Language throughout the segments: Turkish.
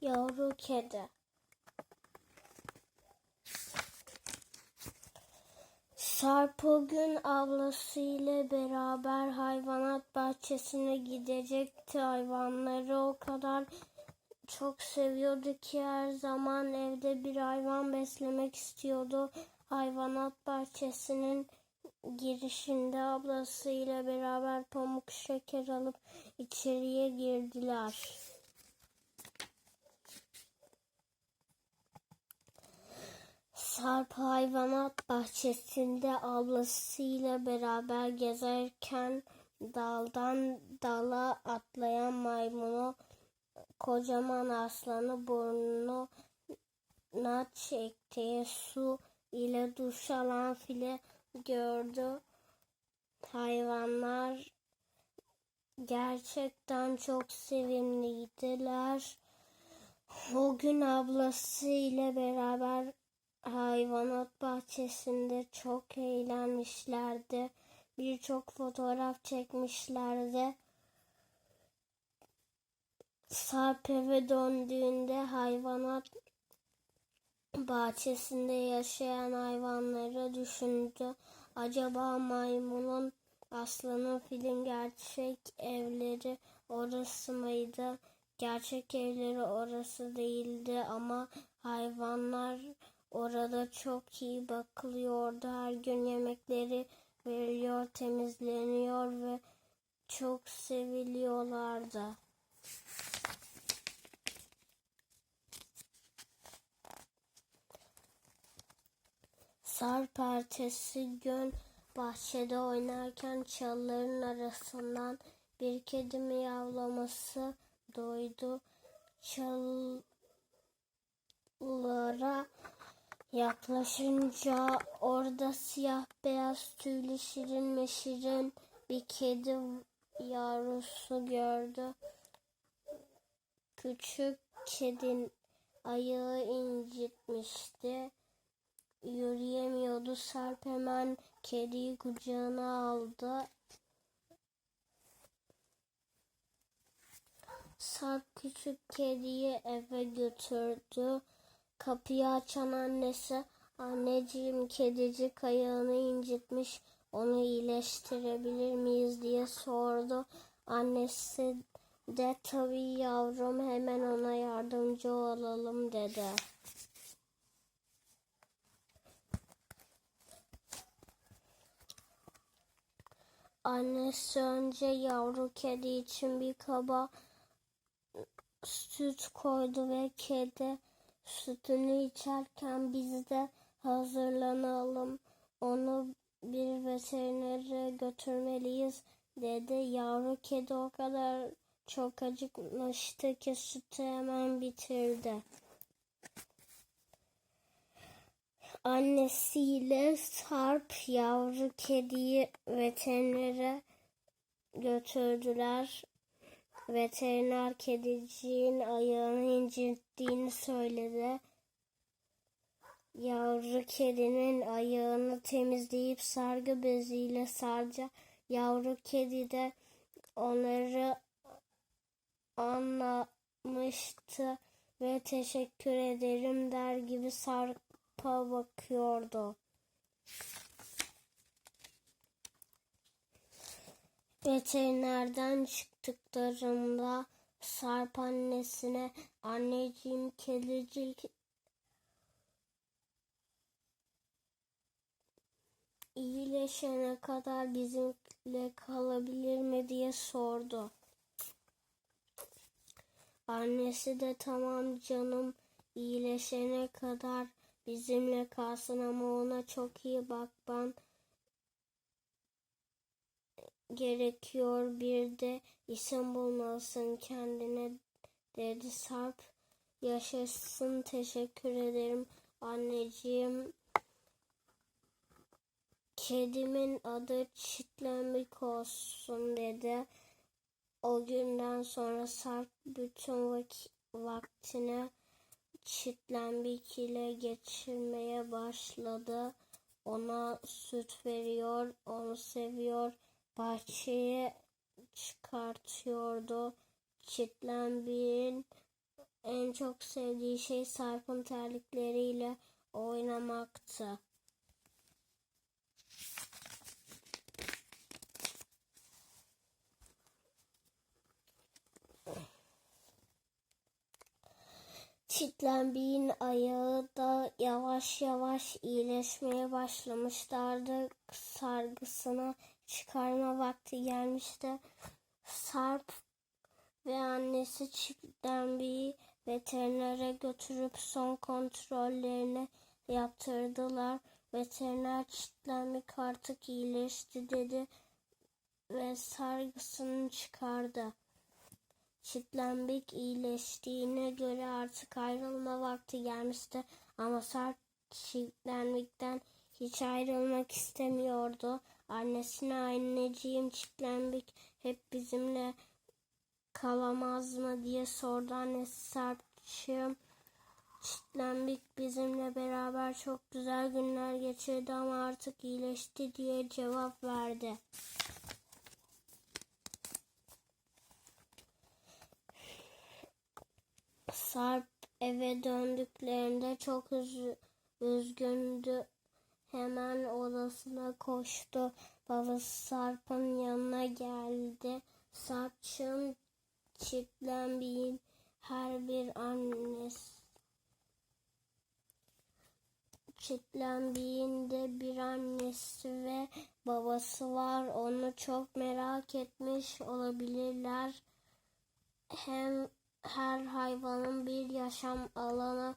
Yavru kedi. Sarp o gün ablasıyla beraber hayvanat bahçesine gidecekti. Hayvanları o kadar çok seviyordu ki her zaman evde bir hayvan beslemek istiyordu. Hayvanat bahçesinin girişinde ablasıyla beraber pamuk şeker alıp içeriye girdiler. Sarp hayvanat bahçesinde ablasıyla beraber gezerken daldan dala atlayan maymunu kocaman aslanı burnuna çektiği su ile duş alan file gördü. Hayvanlar gerçekten çok sevimliydiler. O gün ablası ile beraber hayvanat bahçesinde çok eğlenmişlerdi. Birçok fotoğraf çekmişlerdi. Sarp eve döndüğünde hayvanat bahçesinde yaşayan hayvanları düşündü. Acaba maymunun, aslanın, filin gerçek evleri orası mıydı? Gerçek evleri orası değildi ama hayvanlar orada çok iyi bakılıyordu. Her gün yemekleri veriliyor, temizleniyor ve çok seviliyorlardı. Sarp ertesi gün bahçede oynarken çalıların arasından bir kedi miyavlaması duydu. Çalılara yaklaşınca orada siyah beyaz tüylü şirin mi şirin bir kedi yavrusu gördü. Küçük kedin ayağı incitmişti yürüyemiyordu. Sarp hemen kediyi kucağına aldı. Sarp küçük kediyi eve götürdü. Kapıyı açan annesi, anneciğim kedicik ayağını incitmiş, onu iyileştirebilir miyiz diye sordu. Annesi de tabii yavrum hemen ona yardımcı olalım dedi. Annesi önce yavru kedi için bir kaba süt koydu ve kedi sütünü içerken biz de hazırlanalım. Onu bir veterinere götürmeliyiz dedi. Yavru kedi o kadar çok acıkmıştı ki sütü hemen bitirdi. Annesiyle Sarp yavru kediyi veterinere götürdüler. Veteriner kediciğin ayağını incittiğini söyledi. Yavru kedinin ayağını temizleyip sargı beziyle sarca yavru kedi de onları anlamıştı ve teşekkür ederim der gibi Sarp'a bakıyordu. Veterinerden çıktıklarında Sarp annesine anneciğim kedicik iyileşene kadar bizimle kalabilir mi diye sordu. Annesi de tamam canım iyileşene kadar bizimle kalsın ama ona çok iyi bakman gerekiyor. Bir de isim bulmalısın kendine dedi Sarp. Yaşasın teşekkür ederim anneciğim. Kedimin adı Çitlenbik olsun dedi. O günden sonra Sarp bütün vak- vaktini Çitlenbik ile geçirmeye başladı. Ona süt veriyor, onu seviyor, bahçeye çıkartıyordu. Çitlenbik'in en çok sevdiği şey Sarp'ın terlikleriyle oynamaktı. Çitlenbik'in ayağı da yavaş yavaş iyileşmeye başlamışlardı. Sargısına çıkarma vakti gelmişti. Sarp ve annesi Çitlenbik'i veterinere götürüp son kontrollerini yaptırdılar. Veteriner Çitlenbik artık iyileşti dedi ve sargısını çıkardı. Çitlenbik iyileştiğine göre artık ayrılma vakti gelmişti ama Sarp Çitlenbik'ten hiç ayrılmak istemiyordu. Annesine anneciğim Çitlenbik hep bizimle kalamaz mı diye sordu annesi Sarp'cığım. Çitlenbik bizimle beraber çok güzel günler geçirdi ama artık iyileşti diye cevap verdi. Sarp eve döndüklerinde çok üz- üzgündü. Hemen odasına koştu. Babası Sarp'ın yanına geldi. Sarp'cığım çitlenmeyin her bir annesi. Çitlenmeyin de bir annesi ve babası var. Onu çok merak etmiş olabilirler. Hem her hayvanın bir yaşam alanı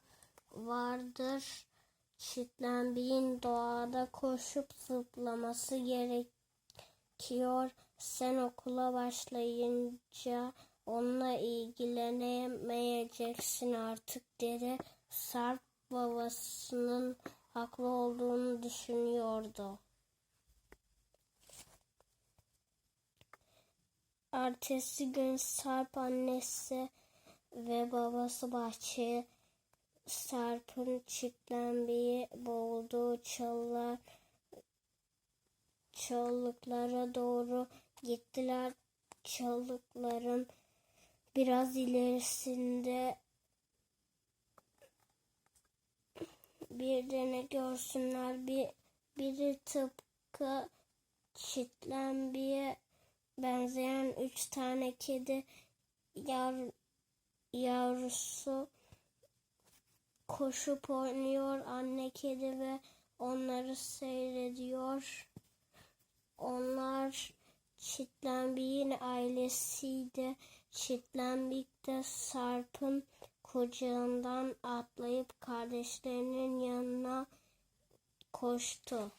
vardır. Çitlenmeyin doğada koşup zıplaması gerekiyor. Sen okula başlayınca onunla ilgilenemeyeceksin artık dedi. Sarp babasının haklı olduğunu düşünüyordu. Ertesi gün Sarp annesi ve babası bahçeye Sarp'ın çitlenmeyi boğulduğu çalılar çalılıklara doğru gittiler. Çalılıkların biraz ilerisinde bir de ne görsünler bir biri tıpkı çitlenmeye benzeyen üç tane kedi yav, yavrusu koşup oynuyor. Anne kedi ve onları seyrediyor. Onlar Çitlenbik'in ailesiydi. Çitlenbik de Sarp'ın kucağından atlayıp kardeşlerinin yanına koştu.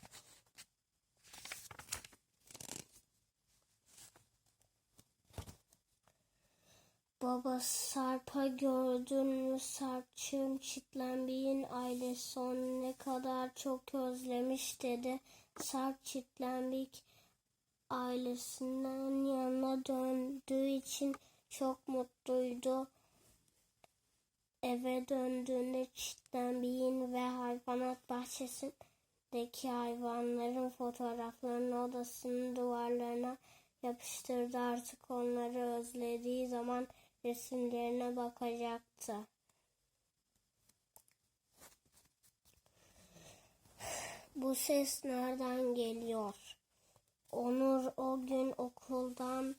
Baba Sarp'a gördün mü Sarp'cığım Çitlenbik'in ailesi onu ne kadar çok özlemiş dedi. Sarp Çitlenbik ailesinden yanına döndüğü için çok mutluydu. Eve döndüğünde Çitlenbik'in ve hayvanat bahçesindeki hayvanların fotoğraflarını odasının duvarlarına yapıştırdı. Artık onları özlediği zaman resimlerine bakacaktı. Bu ses nereden geliyor? Onur o gün okuldan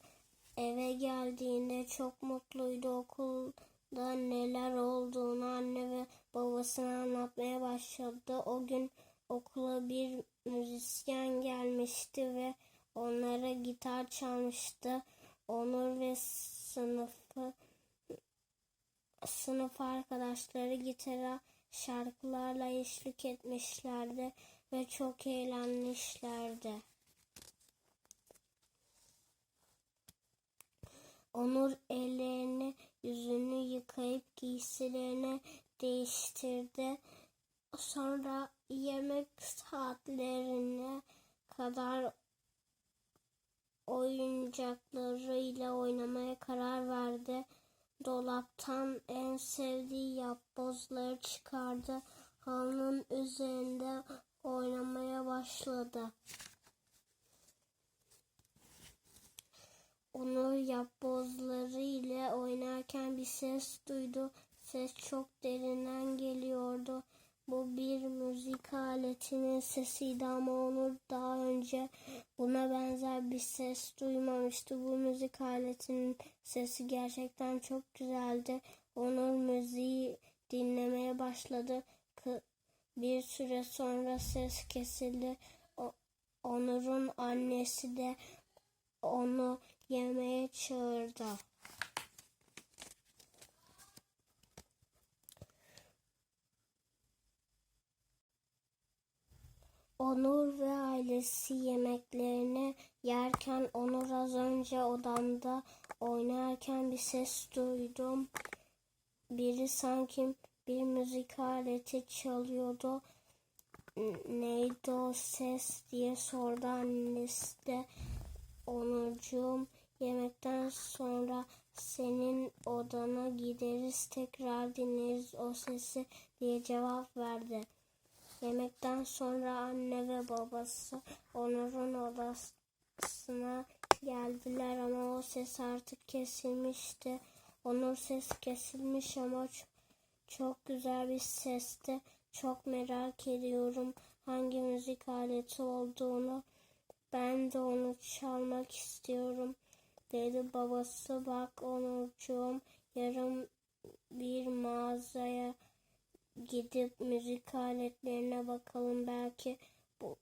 eve geldiğinde çok mutluydu. Okulda neler olduğunu anne ve babasına anlatmaya başladı. O gün okula bir müzisyen gelmişti ve onlara gitar çalmıştı. Onur ve sınıfı sınıf arkadaşları gitara şarkılarla eşlik etmişlerdi ve çok eğlenmişlerdi. Onur ellerini yüzünü yıkayıp giysilerini değiştirdi. Sonra yemek saatlerine kadar oyuncaklarıyla oynamaya karar verdi. Dolaptan en sevdiği yapbozları çıkardı. Halının üzerinde oynamaya başladı. Onur yapbozları ile oynarken bir ses duydu. Ses çok derinden geliyordu. Bu bir müzik aletinin sesiydi ama Onur daha önce buna benzer bir ses duymamıştı. Bu müzik aletinin sesi gerçekten çok güzeldi. Onur müziği dinlemeye başladı. Bir süre sonra ses kesildi. Onur'un annesi de onu yemeğe çağırdı. Onur ve ailesi yemeklerini yerken Onur az önce odamda oynarken bir ses duydum. Biri sanki bir müzik aleti çalıyordu. Neydi o ses diye sordu annesi de. Onurcuğum yemekten sonra senin odana gideriz tekrar dinleriz o sesi diye cevap verdi. Yemekten sonra anne ve babası Onur'un odasına geldiler ama o ses artık kesilmişti. Onur ses kesilmiş ama çok güzel bir sesti. Çok merak ediyorum hangi müzik aleti olduğunu. Ben de onu çalmak istiyorum dedi babası. Bak Onurcuğum yarın bir mağazaya gidip müzik aletlerine bakalım belki bu,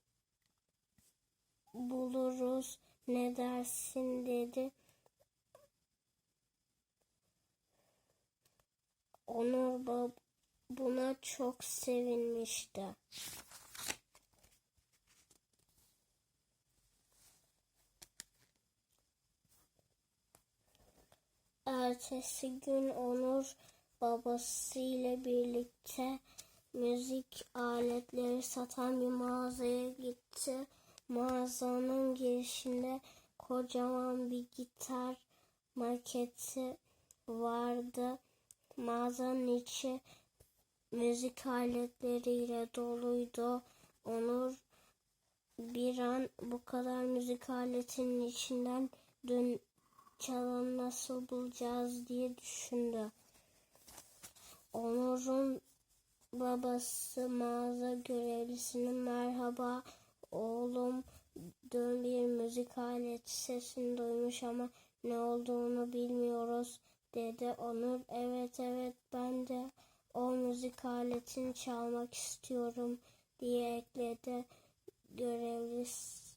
buluruz ne dersin dedi. Onur bab buna çok sevinmişti. Ertesi gün Onur babasıyla birlikte müzik aletleri satan bir mağazaya gitti. Mağazanın girişinde kocaman bir gitar maketi vardı. Mağazanın içi müzik aletleriyle doluydu. Onur bir an bu kadar müzik aletinin içinden dün çalan nasıl bulacağız diye düşündü. Onur'un babası mağaza görevlisinin merhaba oğlum dün bir müzik aleti sesini duymuş ama ne olduğunu bilmiyoruz dedi. Onur evet evet ben de o müzik aletini çalmak istiyorum diye ekledi. Görevlisi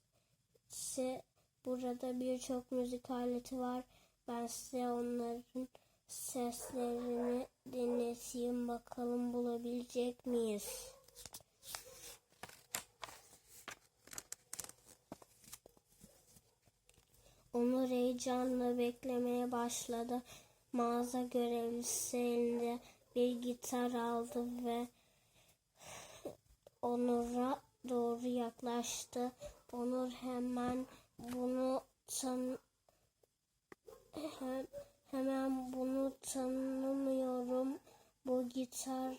burada birçok müzik aleti var. Ben size onların seslerini dinleteyim bakalım bulabilecek miyiz? Onur heyecanla beklemeye başladı. Mağaza görevlisi elinde bir gitar aldı ve Onur'a doğru yaklaştı. Onur hemen bunu tan hem, tanımıyorum. Bu gitar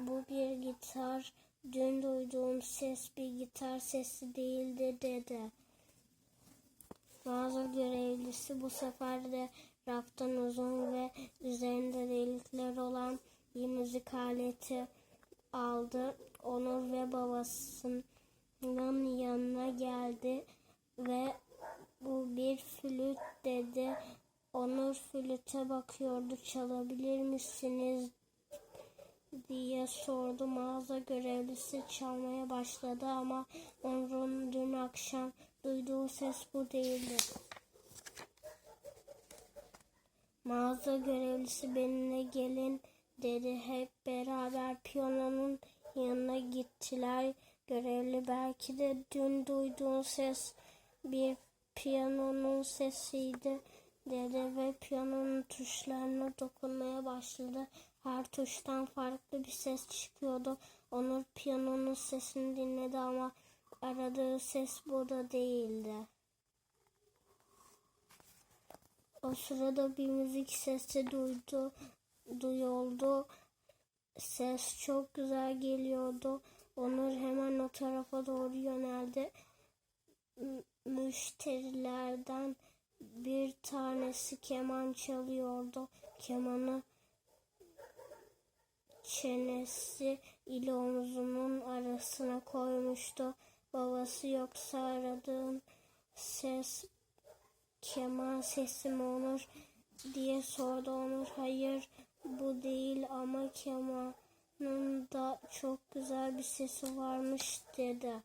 bu bir gitar. Dün duyduğum ses bir gitar sesi değildi dedi. Mağaza görevlisi bu sefer de raftan uzun ve üzerinde delikler olan bir müzik aleti aldı. Onur ve babasının yanına geldi ve bu bir flüt dedi. Onur flüte bakıyordu. Çalabilir misiniz diye sordu. Mağaza görevlisi çalmaya başladı ama Onur'un dün akşam duyduğu ses bu değildi. Mağaza görevlisi benimle gelin dedi. Hep beraber piyanonun yanına gittiler. Görevli belki de dün duyduğun ses bir piyanonun sesiydi dedi ve piyanonun tuşlarına dokunmaya başladı. Her tuştan farklı bir ses çıkıyordu. Onur piyanonun sesini dinledi ama aradığı ses bu da değildi. O sırada bir müzik sesi duydu, duyuldu. Ses çok güzel geliyordu. Onur hemen o tarafa doğru yöneldi. Müşterilerden bir tanesi keman çalıyordu. Kemanı çenesi ile omzunun arasına koymuştu. Babası yoksa aradığın ses keman sesi mi Onur diye sordu Onur. Hayır bu değil ama kemanın da çok güzel bir sesi varmış dedi.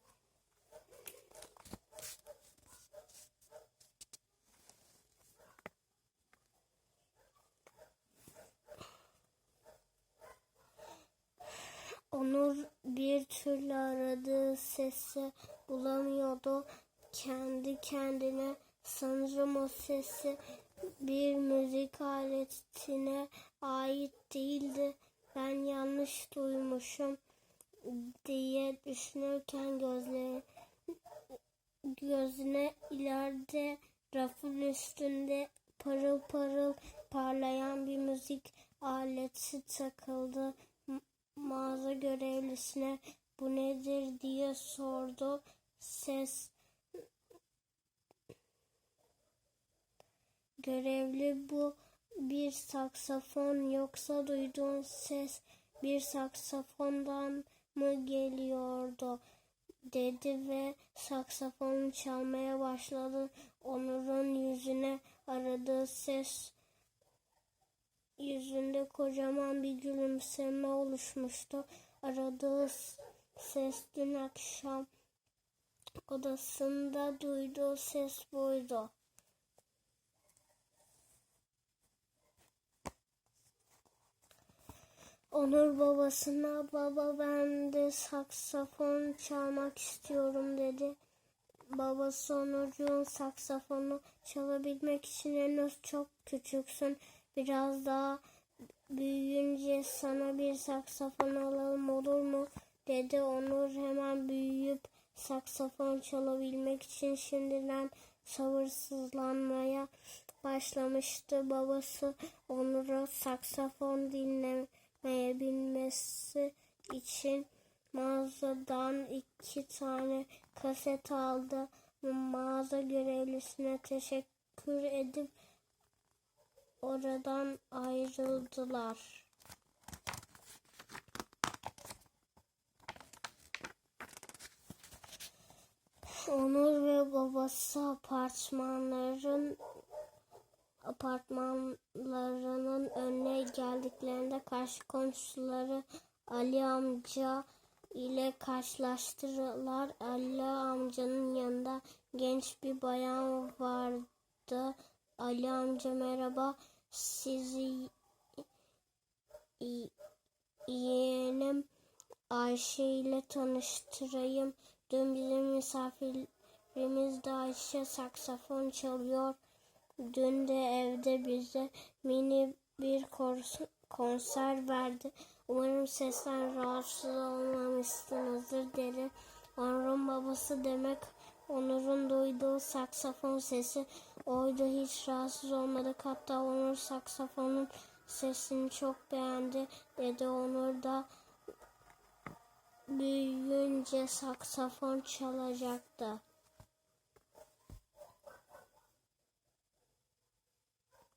Onur bir türlü aradığı sesi bulamıyordu. Kendi kendine sanırım o sesi bir müzik aletine ait değildi. Ben yanlış duymuşum diye düşünürken gözleri gözüne ileride rafın üstünde parıl parıl parlayan bir müzik aleti takıldı. Mağaza görevlisine bu nedir diye sordu. Ses görevli bu bir saksafon yoksa duyduğun ses bir saksafondan mı geliyordu dedi ve saksafonu çalmaya başladı. Onur'un yüzüne aradığı ses yüzünde kocaman bir gülümseme oluşmuştu. Aradığı ses dün akşam odasında duyduğu ses buydu. Onur babasına baba ben de saksafon çalmak istiyorum dedi. Babası Onurcuğun saksafonu çalabilmek için henüz çok küçüksün. Biraz daha büyüyünce sana bir saksafon alalım olur mu? dedi. Onur hemen büyüyüp saksafon çalabilmek için şimdiden sabırsızlanmaya başlamıştı. Babası Onur'a saksafon dinlemeye bilmesi için mağazadan iki tane kaset aldı. Mağaza görevlisine teşekkür edip oradan ayrıldılar. Onur ve babası apartmanların apartmanlarının önüne geldiklerinde karşı komşuları Ali amca ile karşılaştırdılar. Ali amcanın yanında genç bir bayan vardı. Ali amca merhaba sizi yeğenim Ayşe ile tanıştırayım. Dün bizim misafirimiz de Ayşe saksafon çalıyor. Dün de evde bize mini bir konser verdi. Umarım sesten rahatsız olmamışsınızdır dedi. Onur'un babası demek Onur'un duyduğu saksafon sesi oydu. Hiç rahatsız olmadık. Hatta Onur saksafonun sesini çok beğendi dedi. Onur da büyüyünce saksafon çalacaktı.